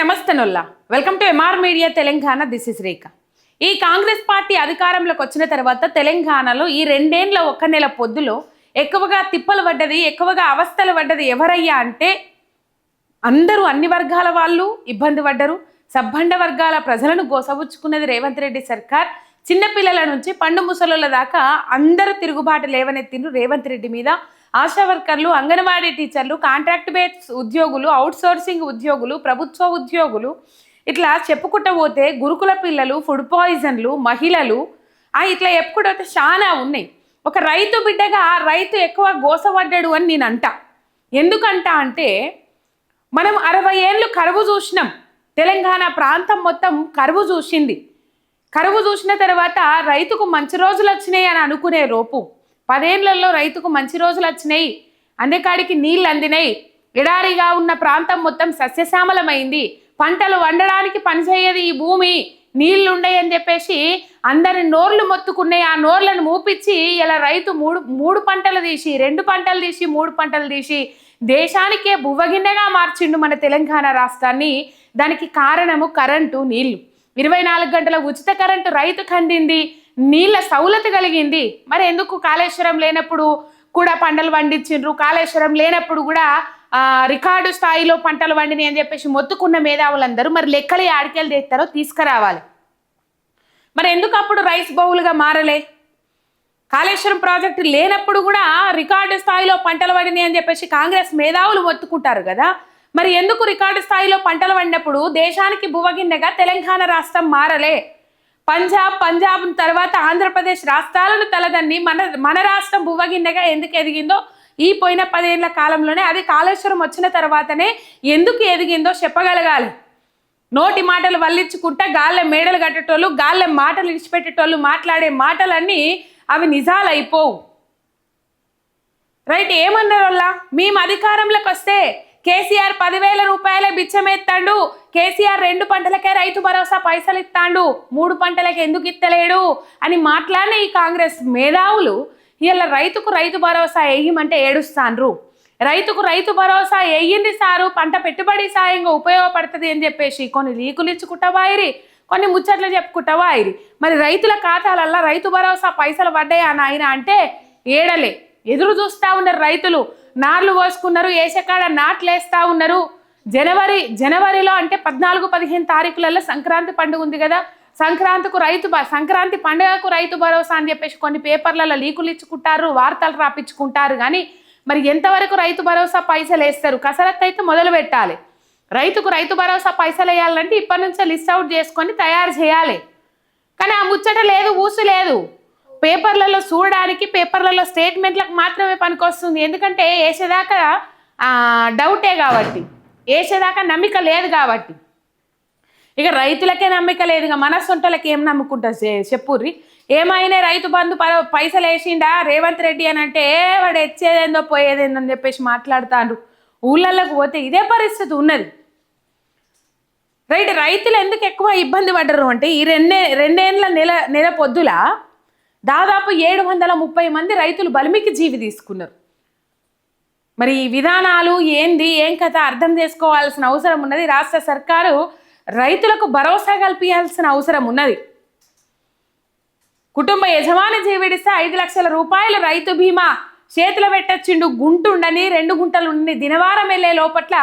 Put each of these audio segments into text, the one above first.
నమస్తే నొల్లా. Welcome to M R media Telangana this is Rekha ఈ Congress party అధికారంలోకి వచ్చిన తర్వాత తెలంగాణలో ఈ రెండేండ్ల ఒక్క నెల పొద్దులో ఎక్కువగా తిప్పలు పడ్డది ఎక్కువగా అవస్థలు పడ్డది ఎవరయ్యా అంటే అందరూ అన్ని వర్గాల వాళ్ళు ఇబ్బంది పడ్డరు. సబ్బండ వర్గాల ప్రజలను గోసబుచ్చుకున్నది రేవంత్ రెడ్డి సర్కార్. చిన్నపిల్లల నుంచి పండు ముసలుల దాకా అందరూ తిరుగుబాటు లేవనెత్తిండ్రు రేవంత్ రెడ్డి మీద. ఆశా వర్కర్లు అంగన్వాడీ టీచర్లు కాంట్రాక్ట్ బేస్ ఉద్యోగులు అవుట్ సోర్సింగ్ ఉద్యోగులు ప్రభుత్వ ఉద్యోగులు. ఇట్లా చెప్పుకుంటూ పోతే గురుకుల పిల్లలు ఫుడ్ పాయిజన్లు మహిళలు. ఇట్లా చెప్పుకుంటూ పోతే చాలా ఉన్నాయి. ఒక రైతు బిడ్డగా రైతు ఎక్కువ గోసపడ్డాడు అని నేను అంటా ఎందుకంట అంటే మనం అరవై ఏళ్ళు కరువు చూసినాం. తెలంగాణ ప్రాంతం మొత్తం కరువు చూసింది. కరువు చూసిన తర్వాత రైతుకు మంచి రోజులు వచ్చినాయి అని అనుకునే రోపు పదేళ్ళలో రైతుకు మంచి రోజులు వచ్చినాయి. అందెకాడికి నీళ్ళు అందినాయి. ఎడారిగా ఉన్న ప్రాంతం మొత్తం సస్యశ్యామలమైంది. పంటలు వండడానికి పనిచేయదు ఈ భూమి. నీళ్ళుండయి అని చెప్పేసి అందరి నోర్లు మొత్తుకున్నాయి. ఆ నోర్లను మూపించి ఇలా రైతు మూడు మూడు పంటలు తీసి రెండు పంటలు తీసి మూడు పంటలు తీసి దేశానికే బువ్వగిన్నెగా మార్చిండు మన తెలంగాణ రాష్ట్రాన్ని. దానికి కారణము కరెంటు నీళ్ళు ఇరవై నాలుగు గంటల ఉచిత కరెంటు రైతుకు అందింది. నీళ్ళ సౌలత కలిగింది. మరి ఎందుకు కాళేశ్వరం లేనప్పుడు కూడా పంటలు పండించిండ్రు? కాళేశ్వరం లేనప్పుడు కూడా రికార్డు స్థాయిలో పంటలు వండినాయి అని చెప్పేసి మొత్తుకున్న మేధావులందరూ మరి లెక్కలు ఆడికెళ్ళి తెస్తారో తీసుకురావాలి. మరి ఎందుకు అప్పుడు రైస్ బౌల్గా మారలే? కాళేశ్వరం ప్రాజెక్టు లేనప్పుడు కూడా రికార్డు స్థాయిలో పంటలు పండినాయి అని చెప్పేసి కాంగ్రెస్ మేధావులు మొత్తుకుంటారు కదా? మరి ఎందుకు రికార్డు స్థాయిలో పంటలు పండినప్పుడు దేశానికి భువగిన్నెగా తెలంగాణ రాష్ట్రం మారలే? పంజాబ్ పంజాబ్ తర్వాత ఆంధ్రప్రదేశ్ రాష్ట్రాలను తలదన్ని మన మన రాష్ట్రం బువ్వగిన్నెగా ఎందుకు ఎదిగిందో ఈ పోయిన పదేళ్ళ కాలంలోనే అది కాళేశ్వరం వచ్చిన తర్వాతనే ఎందుకు ఎదిగిందో చెప్పగలగాలి. నోటి మాటలు వల్లించుకుంటా గాల్లె మేడలు కట్టేటోళ్ళు గాల్లె మాటలు ఇడిచిపెట్టేటోళ్ళు మాట్లాడే మాటలన్నీ అవి నిజాలు అయిపోవు రైట్ ఏమన్నారు వాళ్ళ మేము అధికారంలోకి వస్తే కేసీఆర్ పదివేల రూపాయల బిచ్చమెత్తాడు. కేసీఆర్ రెండు పంటలకే రైతు భరోసా పైసలు ఇస్తాడు మూడు పంటలకి ఎందుకు ఇత్తలేడు అని మాట్లాడిన ఈ కాంగ్రెస్ మేధావులు ఇలా రైతుకు రైతు భరోసా వేయమంటే ఏడుస్తాండ్రు రైతుకు రైతు భరోసా వేయింది సారు పంట పెట్టుబడి సాయంగా ఉపయోగపడుతుంది అని చెప్పేసి కొన్ని లీకులు ఇచ్చుకుంటా వాయిరి కొన్ని ముచ్చట్లు చెప్పుకుంటా వాయిరి మరి రైతుల ఖాతాలల్లో రైతు భరోసా పైసలు పడ్డాయా నాయన అంటే ఏడలే. ఎదురు చూస్తా ఉన్నారు రైతులు నార్లు పోసుకున్నారు ఏసకాడ నాట్లు వేస్తూ ఉన్నారు. జనవరి జనవరిలో అంటే పద్నాలుగు పదిహేను తారీఖులలో సంక్రాంతి పండుగ ఉంది కదా. సంక్రాంతికు రైతు సంక్రాంతి పండుగకు రైతు భరోసా అని చెప్పేసి కొన్ని పేపర్లలో లీకులు ఇచ్చుకుంటారు వార్తలు రాపించుకుంటారు కానీ మరి ఎంతవరకు రైతు భరోసా పైసలు వేస్తారు? కసరత్తు అయితే మొదలు పెట్టాలి. రైతుకు రైతు భరోసా పైసలు వేయాలంటే ఇప్పటి నుంచే లిస్ట్ అవుట్ చేసుకొని తయారు చేయాలి. కానీ ఆ ముచ్చట లేదు ఊసు లేదు. పేపర్లలో చూడడానికి పేపర్లలో స్టేట్మెంట్లకు మాత్రమే పనికొస్తుంది. ఎందుకంటే వేసేదాకా డౌటే కాబట్టి. వేసేదాకా నమ్మిక లేదు కాబట్టి. ఇక రైతులకే నమ్మిక లేదు. ఇక మన సొంటలకి ఏం నమ్ముకుంటారు? చెప్పుర్రి. ఏమైనా రైతు బంధు ప- పైసలు వేసిండా? రేవంత్ రెడ్డి అని అంటే వాడు ఎచ్చేదేందో పోయేదేందో అని చెప్పేసి మాట్లాడుతాండ్రు. ఊళ్ళల్లోకి పోతే ఇదే పరిస్థితి ఉన్నది. రైట్ రైతులు ఎందుకు ఎక్కువ ఇబ్బంది పడ్డరు అంటే ఈ రెండే రెండేళ్ళ నెల నెల పొద్దులా దాదాపు ఏడు వందల ముప్పై మంది రైతులు బలిమికి జీవి తీసుకున్నారు. మరి ఈ విధానాలు ఏంది ఏం కథ అర్థం చేసుకోవాల్సిన అవసరం ఉన్నది? రాష్ట్ర సర్కారు రైతులకు భరోసా కల్పించాల్సిన అవసరం ఉన్నది. కుటుంబ యజమాని జీవిడిస్తే ఐదు లక్షల రూపాయలు రైతు బీమా చేతులు పెట్టచ్చిండు గుంటుండని రెండు గుంటలు ఉండి దినవారం వెళ్ళే లోపట్ల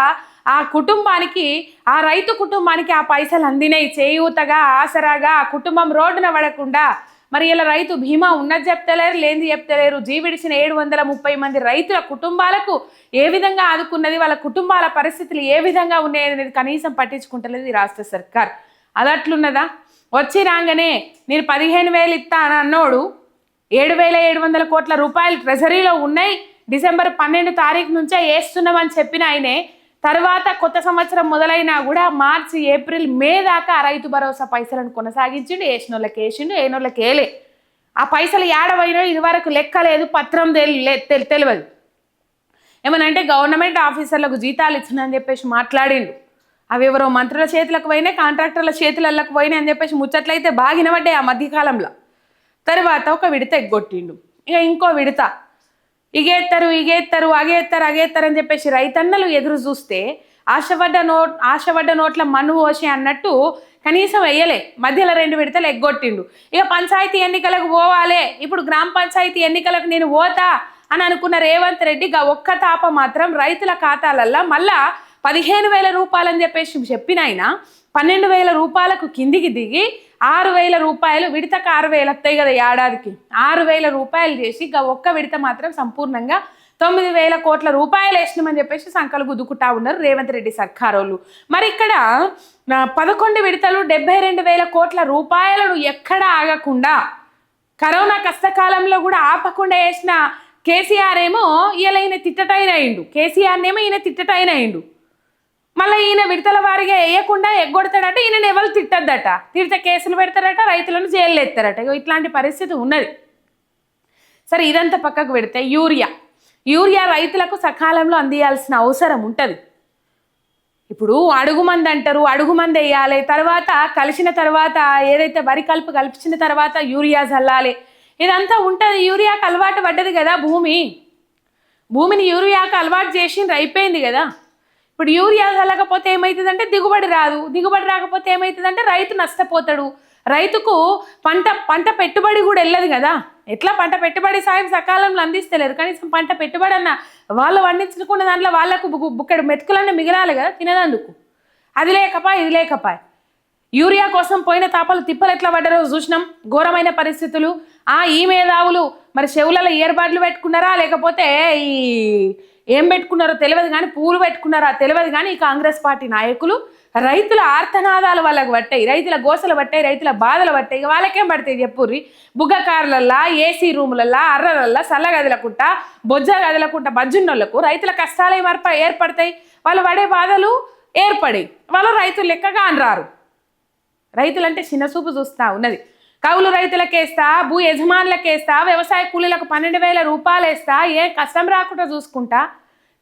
ఆ కుటుంబానికి ఆ రైతు కుటుంబానికి ఆ పైసలు అందినాయి చేయూతగా ఆసరాగా ఆ కుటుంబం రోడ్డున పడకుండా మరి ఇలా రైతు బీమా ఉన్నది చెప్తలేరు లేనిది చెప్తలేరు. జీవిడిచిన ఏడు వందల ముప్పై మంది రైతుల కుటుంబాలకు ఏ విధంగా ఆదుకున్నది వాళ్ళ కుటుంబాల పరిస్థితులు ఏ విధంగా ఉన్నాయనేది కనీసం పట్టించుకుంటలేదు ఈ రాష్ట్ర సర్కార్. అది అట్లున్నదా? వచ్చి రాగానే నేను పదిహేను వేలు ఇస్తా అని అన్నోడు ఏడు వేల ఏడు వందల కోట్ల రూపాయలు ట్రెజరీలో ఉన్నాయి డిసెంబర్ పన్నెండు తారీఖు నుంచే వేస్తున్నామని చెప్పిన ఆయనే తర్వాత కొత్త సంవత్సరం మొదలైనా కూడా మార్చి ఏప్రిల్ మే దాకా రైతు భరోసా పైసలను కొనసాగించిండు వేసినోళ్ళకి వేసిండు ఏనోళ్ళకి వేలే ఆ పైసలు ఏడవైనా ఇదివరకు లెక్క లేదు పత్రం తెలి- లే- తెలి- తెలియదు ఏమనంటే గవర్నమెంట్ ఆఫీసర్లకు జీతాలు ఇచ్చిందని చెప్పేసి మాట్లాడిండు. అవి ఎవరో మంత్రుల చేతులకు పోయినాయి కాంట్రాక్టర్ల చేతులకు పోయినాయి అని చెప్పేసి ముచ్చట్లయితే బాగిన వినబడ్డాయి ఆ మధ్యకాలంలో. తర్వాత ఒక విడత ఎగ్గొట్టిండు. ఇక ఇంకో విడత. ఇగేస్తారు ఇగేస్తారు అగేస్తారు అగేస్తారు అని చెప్పేసి రైతన్నలు ఎదురు చూస్తే ఆశపడ్డ నోట్ ఆశపడ్డ నోట్ల మన్ను పోసి అన్నట్టు కనీసం వేయలే. మధ్యలో రెండు విడతలు ఎగ్గొట్టిండు. ఇక పంచాయతీ ఎన్నికలకు పోవాలే. ఇప్పుడు గ్రామ పంచాయతీ ఎన్నికలకు నేను పోతా అని అనుకున్న రేవంత్ రెడ్డి ఒక్క తాప మాత్రం రైతుల ఖాతాలల్లో మళ్ళా పదిహేను వేల రూపాయలని చెప్పేసి చెప్పిన పన్నెండు వేల రూపాయలకు కిందికి దిగి ఆరు వేల రూపాయలు విడతకు ఆరు వేలు వస్తాయి కదా ఏడాదికి. ఆరు వేల రూపాయలు చేసి ఇక ఒక్క విడత మాత్రం సంపూర్ణంగా తొమ్మిది వేల కోట్ల రూపాయలు వేసినామని చెప్పేసి సంకలు గుద్దుకుంటా ఉన్నారు రేవంత్ రెడ్డి సర్కారోళ్ళు. మరి ఇక్కడ పదకొండు విడతలు డెబ్బై రెండు వేల కోట్ల రూపాయలను ఎక్కడ ఆగకుండా కరోనా కష్టకాలంలో కూడా ఆపకుండా వేసిన కేసీఆర్ ఏమో ఇలా ఈయన తిట్టటైన అయిండు. కేసీఆర్నేమో ఈయన తిట్టటైన అయిండు. మళ్ళీ ఈయన విడతల వారిగా వేయకుండా ఎగ్గొడతాడట ఈయన ఎవరు తిట్టద్దట. తిడితే కేసులు పెడతారట రైతులను జైల్లో ఎత్తారట. ఇట్లాంటి పరిస్థితి ఉన్నది. సరే ఇదంతా పక్కకు పెడితే యూరియా. యూరియా రైతులకు సకాలంలో అందియాల్సిన అవసరం ఉంటుంది. ఇప్పుడు అడుగు మంది అంటారు అడుగు మంది వేయాలి. తర్వాత కలిసిన తర్వాత ఏదైతే వరి కలుపు కలిపించిన తర్వాత యూరియా చల్లాలి. ఇదంతా ఉంటుంది. యూరియాకు అలవాటు పడ్డది కదా భూమి. భూమిని యూరియాకు అలవాటు చేసింది అయిపోయింది కదా. ఇప్పుడు యూరియా చల్లకపోతే ఏమవుతుందంటే దిగుబడి రాదు. దిగుబడి రాకపోతే ఏమవుతుందంటే రైతు నష్టపోతాడు. రైతుకు పంట పంట పెట్టుబడి కూడా వెళ్ళదు కదా. ఎట్లా పంట పెట్టుబడి సాయం సకాలంలో అందిస్తలేరు. కనీసం పంట పెట్టుబడి అన్న వాళ్ళు పండించుకున్న దాంట్లో వాళ్ళకు బుక్కడు మెతుకులన్నీ మిగిలాలి కదా తినేదందుకు. అది లేకపా ఇది లేకపా యూరియా కోసం పోయిన తాపలు తిప్పలు ఎట్లా పడ్డారో చూసినాం. ఘోరమైన పరిస్థితులు. ఆ ఈ మేధావులు మరి చెవులలో ఏర్పాట్లు పెట్టుకున్నారా? లేకపోతే ఈ ఏం పెట్టుకున్నారో తెలియదు కానీ పూలు పెట్టుకున్నారో తెలియదు కానీ ఈ కాంగ్రెస్ పార్టీ నాయకులు రైతుల ఆర్తనాదాలు వాళ్ళకి పట్టాయి రైతుల గోసలు పట్టాయి రైతుల బాధలు పట్టాయి. ఇక వాళ్ళకేం పడతాయి చెప్పుర్రి. బుగ్గకారులల్లా ఏసీ రూములల్లా అర్రలల్లా చల్ల గదిలకుంటా బొజ్జ గదిలకుంటా బజ్జున్నోళ్ళకు రైతుల కష్టాలు ఏమర్ప ఏర్పడతాయి? వాళ్ళు పడే బాధలు ఏర్పడి వాళ్ళు రైతులు లెక్కగా అనరారు రైతులంటే చిన్నచూపు చూస్తా ఉన్నది. కౌలు రైతులకేస్తా భూ యజమానులకేస్తా వ్యవసాయ కూలీలకు పన్నెండు వేల రూపాయలు వేస్తా ఏ కష్టం రాకుండా చూసుకుంటా.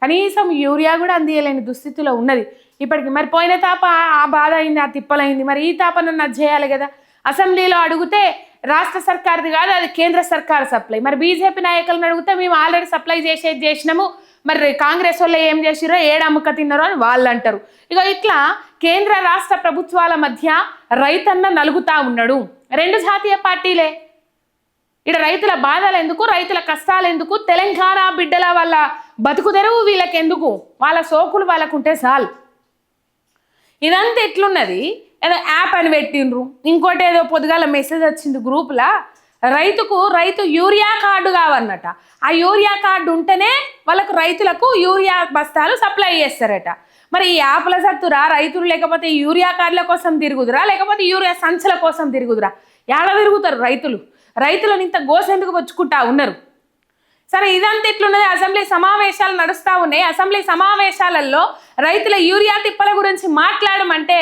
కనీసం యూరియా కూడా అందియలేని దుస్థితిలో ఉన్నది. ఇప్పటికి మరి పోయిన తాప ఆ బాధ అయింది ఆ తిప్పలైంది. మరి ఈ తాప చేయాలి కదా. అసెంబ్లీలో అడిగితే రాష్ట్ర సర్కార్ది కాదు అది కేంద్ర సర్కార్ సప్లై. మరి బీజేపీ నాయకులను అడిగితే మేము ఆల్రెడీ సప్లై చేసేది చేసినాము. మరి కాంగ్రెస్ వాళ్ళు ఏం చేసిరో ఏడమ్మక తిన్నారో అని వాళ్ళు అంటారు. ఇక ఇట్లా కేంద్ర రాష్ట్ర ప్రభుత్వాల మధ్య రైతన్న నలుగుతా ఉన్నాడు. రెండు జాతీయ పార్టీలే. ఇక్కడ రైతుల బాధలు ఎందుకు రైతుల కష్టాలు ఎందుకు తెలంగాణ బిడ్డల వాళ్ళ బతుకు తెరువు వీళ్ళకి ఎందుకు వాళ్ళ సోకులు వాళ్ళకుంటే చాలు. ఇదంతా ఎట్లున్నది? ఏదో యాప్ అని పెట్టిండ్రు. ఇంకోటి ఏదో పొద్దుగాల మెసేజ్ వచ్చింది గ్రూప్లా. రైతుకు రైతు యూరియా కార్డు కావన్నట. ఆ యూరియా కార్డు ఉంటేనే వాళ్ళకు రైతులకు యూరియా బస్తాలు సప్లై చేస్తారట. మరి ఈ యాప్ల సత్తురా? రైతులు లేకపోతే ఈ యూరియా కార్ల కోసం తిరుగుదురా? లేకపోతే యూరియా సంచల కోసం తిరుగుదురా? ఎక్కడ తిరుగుతారు రైతులు? రైతులను ఇంత గోసెందుకు వచ్చుకుంటా ఉన్నారు? సరే ఇదంతా ఎట్లున్నది? అసెంబ్లీ సమావేశాలు నడుస్తూ ఉన్నాయి. అసెంబ్లీ సమావేశాలలో రైతుల యూరియా తిప్పల గురించి మాట్లాడమంటే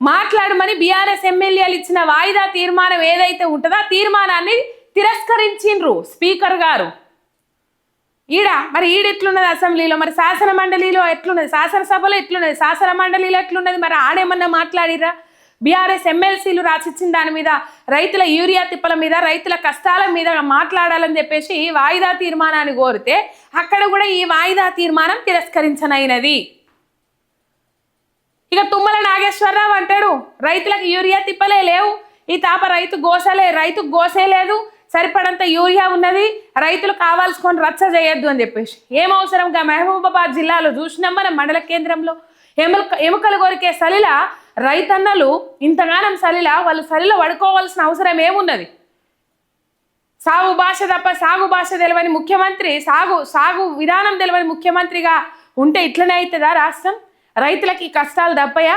మాట్లాడమని బీఆర్ఎస్ ఎమ్మెల్యేలు ఇచ్చిన వాయిదా తీర్మానం ఏదైతే ఉంటుందో ఆ తీర్మానాన్ని తిరస్కరించిండ్రు స్పీకర్ గారు. ఈడ మరి ఈడ ఎట్లున్నది అసెంబ్లీలో? మరి శాసన మండలిలో ఎట్లున్నది? శాసనసభలో ఎట్లున్నది? శాసన మండలిలో ఎట్లున్నది? మరి ఆడేమన్నా మాట్లాడిరా బీఆర్ఎస్ ఎమ్మెల్సీలు రాసిచ్చిన దాని మీద రైతుల యూరియా తిప్పల మీద రైతుల కష్టాల మీద మాట్లాడాలని చెప్పేసి వాయిదా తీర్మానాన్ని కోరితే అక్కడ కూడా ఈ వాయిదా తీర్మానం తిరస్కరించనైనది. ఇక తుమ్మల నాగేశ్వరరావు అంటాడు రైతులకు యూరియా తిప్పలే లేవు. ఈ తాప రైతు గోసలే రైతు గోసే లేదు. సరిపడంత యూరియా ఉన్నది రైతులు కావాల్సుకొని రచ్చ చేయొద్దు అని చెప్పేసి. ఏం అవసరంగా మహబూబాబాద్ జిల్లాలో చూసినాం మనం మండల కేంద్రంలో. ఎముక ఎముకలు కొరికే సలిల రైతన్నలు ఇంతగానం సలిల వాళ్ళు సలిల పడుకోవాల్సిన అవసరం ఏమున్నది? సాగు భాష తప్ప సాగు భాష తెలియని ముఖ్యమంత్రి సాగు సాగు విధానం తెలియని ముఖ్యమంత్రిగా ఉంటే ఇట్లనే అవుతుందా రాష్ట్రం? రైతులకి కష్టాలు తప్పయా?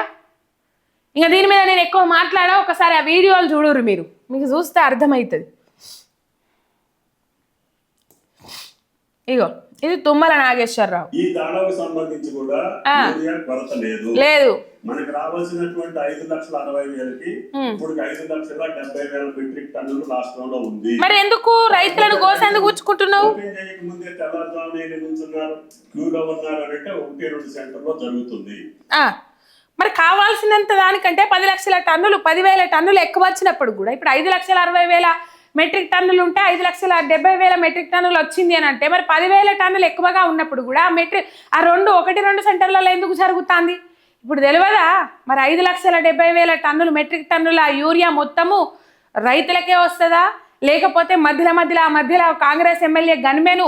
ఇంకా దీని మీద నేను ఎక్కువ మాట్లాడా ఒకసారి ఆ వీడియోలు చూడరు మీరు. మీకు చూస్తే అర్థమవుతుంది ఇగో ఇది తుమ్మల నాగేశ్వరరావు. ఈ దాడాకు సంబంధించి కూడా కొరత లేదు. లేదు. మనకు రావాల్సినటువంటి ఐదు లక్షల అరవై వేలకి ఇప్పుడు ఐదు లక్షల డెబ్బై వేల మెట్రిక్ టన్నులు రాష్ట్రంలో ఉంది. మరి ఎందుకు రైతులను ఓపెన్ చేయక ముందే తెల్లవారుజామున నుంచున్నారు క్యూలో ఉన్నారు అంటే ఒకటి రెండు సెంటర్లో జరుగుతుంది. ఆ, మరి కావాల్సినంత దానికంటే పది లక్షల టన్నులు పదివేల టన్నులు ఎక్కువ వచ్చినప్పుడు కూడా ఇప్పుడు ఐదు లక్షల అరవై వేల మెట్రిక్ టన్నులు ఉంటే ఐదు లక్షల డెబ్బై వేల మెట్రిక్ టన్నులు వచ్చింది అని అంటే మరి పదివేల టన్నులు ఎక్కువగా ఉన్నప్పుడు కూడా ఆ మెట్రిక్ ఆ రెండు ఒకటి రెండు సెంటర్లలో ఎందుకు జరుగుతుంది? ఇప్పుడు తెలియదా? మరి ఐదు లక్షల డెబ్బై వేల టన్నులు మెట్రిక్ టన్నుల ఆ యూరియా మొత్తము రైతులకే వస్తుందా? లేకపోతే మధ్యలో మధ్యలో ఆ మధ్యలో కాంగ్రెస్ ఎమ్మెల్యే గన్మెను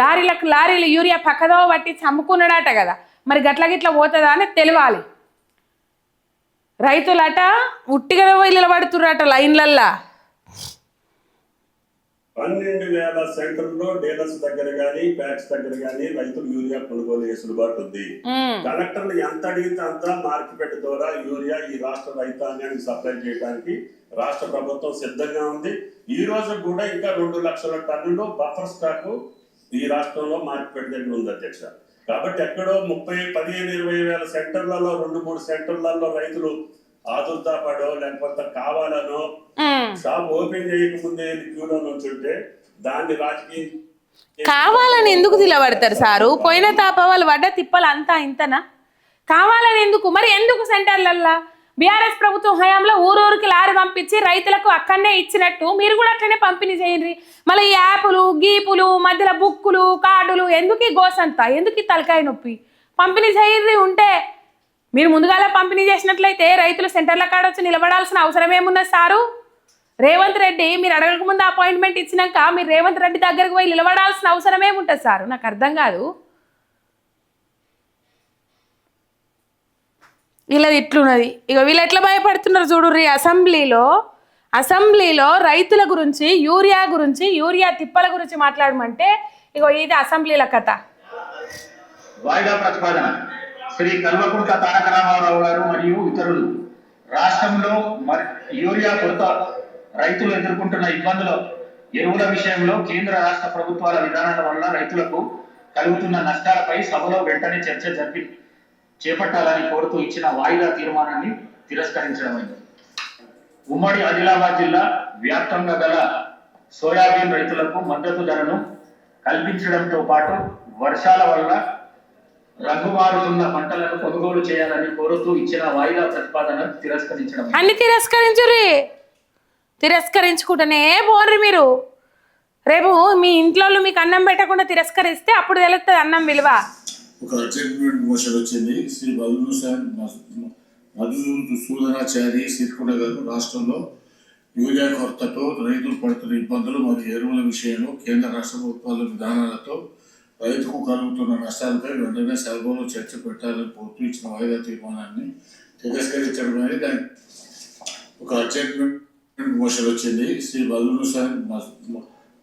లారీలకు లారీలు యూరియా పక్కదో పట్టి చమ్ముకున్నాడట కదా. మరి గట్ల గిట్ల పోతుందా అని తెలియాలి రైతులట ఉట్టిగా పోయి నిలబడుతుర్రట లైన్లల్లా. పన్నెండు వేల సెంటర్లో డీలర్స్ దగ్గర గానీ ప్యాక్స్ దగ్గర గానీ రైతులు యూరియా కొనుగోలు చేసులుబాటు ఉంది కలెక్టర్లు ఎంత అడిగితే అంత మార్కెట్ ద్వారా యూరియా ఈ రాష్ట్ర రైతాంగానికి సప్లై చేయడానికి రాష్ట్ర ప్రభుత్వం సిద్ధంగా ఉంది. ఈ రోజు కూడా ఇంకా రెండు లక్షల టన్నులు బఫర్ స్టాక్ ఈ రాష్ట్రంలో మార్కెట్ దగ్గర ఉంది అధ్యక్ష. కాబట్టి ఎక్కడో ముప్పై పదిహేను ఇరవై వేల సెంటర్లలో రెండు మూడు సెంటర్లలో రైతులు ఆదుర్దా పడో లేకపోతే కావాలనో. షాప్ ఓపెన్ చేయకముందే క్యూలో నుంచుంటే దాన్ని రాజకీయ కావాలని ఎందుకు నిలబడతారు సారు? పోయిన తాప వాళ్ళు పడ్డ తిప్పలు అంతా ఇంతనా? కావాలని ఎందుకు? మరి ఎందుకు సెంటర్లల్లా? బీఆర్ఎస్ ప్రభుత్వం హయాంలో ఊరూరికి లారీ పంపించి రైతులకు అక్కడనే ఇచ్చినట్టు మీరు కూడా అట్లనే పంపిణీ చేయండి. మళ్ళీ ఈ యాపులు గీపులు మధ్యలో బుక్కులు కార్డులు ఎందుకు ఈ గోసంతా? ఎందుకు ఈ తలకాయ నొప్పి? పంపిణీ చేయండి ఉంటే మీరు ముందుగాల పంపిణీ చేసినట్లయితే రైతులు సెంటర్ల కాడ వచ్చి నిలబడాల్సిన అవసరం ఏమున్నది సారు? రేవంత్ రెడ్డి మీరు అడగక ముందు అపాయింట్మెంట్ ఇచ్చినాక మీరు రేవంత్ రెడ్డి దగ్గరకు పోయి నిలబడాల్సిన అవసరం ఏముంటుంది సార్? నాకు అర్థం కాదు. వీళ్ళది ఇట్లున్నది. ఇక వీళ్ళు ఎట్లా భయపడుతున్నారు చూడు రీ అసెంబ్లీలో? అసెంబ్లీలో రైతుల గురించి యూరియా గురించి యూరియా తిప్పల గురించి మాట్లాడమంటే ఇగో ఇది అసెంబ్లీల కథ. వాయిదా ప్రతిపాదన. శ్రీ కల్వకుంట్ల తారక రామారావు గారు మరియు ఇతరులు. రాష్ట్రంలో మరి యూరియా కొరత రైతులు ఎదుర్కొంటున్న ఇబ్బందులు ఎరువుల విషయంలో కేంద్ర రాష్ట్ర ప్రభుత్వాల విధానాల వల్ల రైతులకు కలుగుతున్న నష్టాలపై సభలో వెంటనే చర్చ జరిపి చేపట్టాలని కోరుతూ ఇచ్చిన వాయిదా తీర్మానాన్ని తిరస్కరించడమైంది ఉమ్మడి ఆదిలాబాద్ జిల్లా వ్యాప్తంగా గల సోయాబీన్ రైతులకు మద్దతు ధరను కల్పించడంతో పాటు వర్షాల వల్ల రంగు మారుతున్న పంటలను కొనుగోలు చేయాలని కోరుతూ ఇచ్చిన వాయిదా ప్రతిపాదన తిరస్కరించడం. అన్ని తిరస్కరించుర్రి. తిరస్కరించుకుంటూనే పోర్రి మీరు. రేపు మీ ఇంట్లో మీకు అన్నం పెట్టకుండా తిరస్కరిస్తే అప్పుడు తెలుస్తుంది అన్నం విలువ. ఒక అడ్జస్ట్మెంట్ మోషన్ వచ్చింది. శ్రీ బదులు సార్ మధు సూదనాచారి సిరికొండ గారు రాష్ట్రంలో యూరియా కొరతతో రైతులు పడుతున్న ఇబ్బందులు మరియు ఎరువుల విషయంలో కేంద్ర రాష్ట్ర ప్రభుత్వాల విధానాలతో రైతుకు కలుగుతున్న నష్టాలపై వెంటనే సభలో చర్చ పెట్టాలని కోరుతూ ఇచ్చిన వాయిదా తీర్మానాన్ని తిరస్కరించడం అనేది దాని ఒక అడ్జస్ట్మెంట్ మోషన్ వచ్చింది. శ్రీ బదులు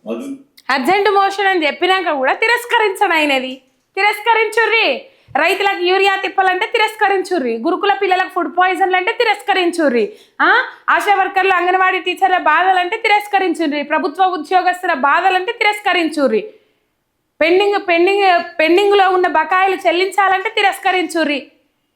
మధు అర్జెంట్ మోషన్ అని చెప్పినాక కూడా తిరస్కరించడం అయినది తిరస్కరించుర్రి. రైతులకు యూరియా తిప్పాలంటే తిరస్కరించుర్రి. గురుకుల పిల్లలకు ఫుడ్ పాయిజన్లు అంటే తిరస్కరించుర్రి. ఆశా వర్కర్లు అంగన్వాడీ టీచర్ల బాధలంటే తిరస్కరించుర్రి. ప్రభుత్వ ఉద్యోగస్తుల బాధలంటే తిరస్కరించుర్రి. పెండింగ్ పెండింగ్ పెండింగ్లో ఉన్న బకాయిలు చెల్లించాలంటే తిరస్కరించుర్రి.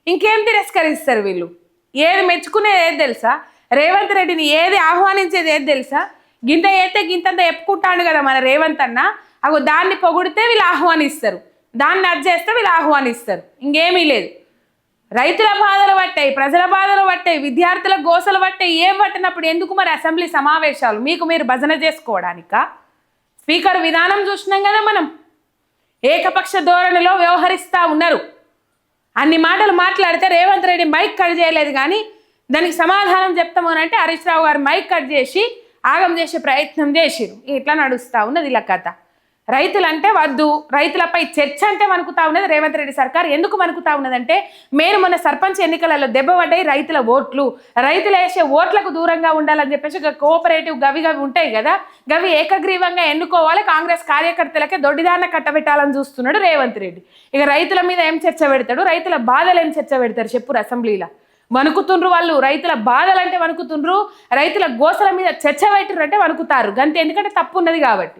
ఇంకేం తిరస్కరిస్తారు వీళ్ళు? ఏది మెచ్చుకునేది ఏది తెలుసా? రేవంత్ రెడ్డిని ఏది ఆహ్వానించేది ఏది తెలుసా? గింత అయితే గింతంతా చెప్పుకుంటాడు కదా మన రేవంత్ అన్న. అగో దాన్ని పొగిడితే వీళ్ళు ఆహ్వానిస్తారు. దాన్ని అడ్జేస్తే వీళ్ళు ఆహ్వానిస్తారు. ఇంకేమీ లేదు. రైతుల బాధలు పట్టాయి ప్రజల బాధలు పట్టాయి విద్యార్థుల గోసలు పట్టాయి. ఏం పట్టినప్పుడు ఎందుకు మరి అసెంబ్లీ సమావేశాలు? మీకు మీరు భజన చేసుకోవడానిక? స్పీకర్ విధానం చూసినాం కదా మనం. ఏకపక్ష ధోరణిలో వ్యవహరిస్తూ ఉన్నారు. అన్ని మాటలు మాట్లాడితే రేవంత్ రెడ్డి మైక్ కట్ చేయలేదు కానీ దానికి సమాధానం చెప్తామోనంటే అని అంటే హరీష్ రావు గారు మైక్ కట్ చేసి ఆగం చేసే ప్రయత్నం చేసిరు ఇట్లా నడుస్తూ ఉన్నది ఇలా కథ. రైతులంటే వద్దు రైతులపై చర్చ అంటే వణుకుతా ఉన్నది రేవంత్ రెడ్డి సర్కార్. ఎందుకు వణుకుతా ఉన్నదంటే మేము మొన్న సర్పంచ్ ఎన్నికలలో దెబ్బపడ్డాయి రైతుల ఓట్లు. రైతులు వేసే ఓట్లకు దూరంగా ఉండాలని చెప్పేసి కోఆపరేటివ్ గవి గవి ఉంటాయి కదా గవి ఏకగ్రీవంగా ఎన్నుకోవాలి కాంగ్రెస్ కార్యకర్తలకే దొడ్డిదాన్న కట్టబెట్టాలని చూస్తున్నాడు రేవంత్ రెడ్డి. ఇక రైతుల మీద ఏం చర్చ పెడతాడు? రైతుల బాధలు ఏం చర్చ పెడతారు చెప్పురు అసెంబ్లీలో? వణుకుతుండ్రు వాళ్ళు రైతుల బాధలు అంటే వణుకుతుండ్రు రైతుల గోసల మీద చర్చ పెట్టిర్రు అంటే వణుకుతారు. గంతే ఎందుకంటే తప్పు ఉన్నది కాబట్టి.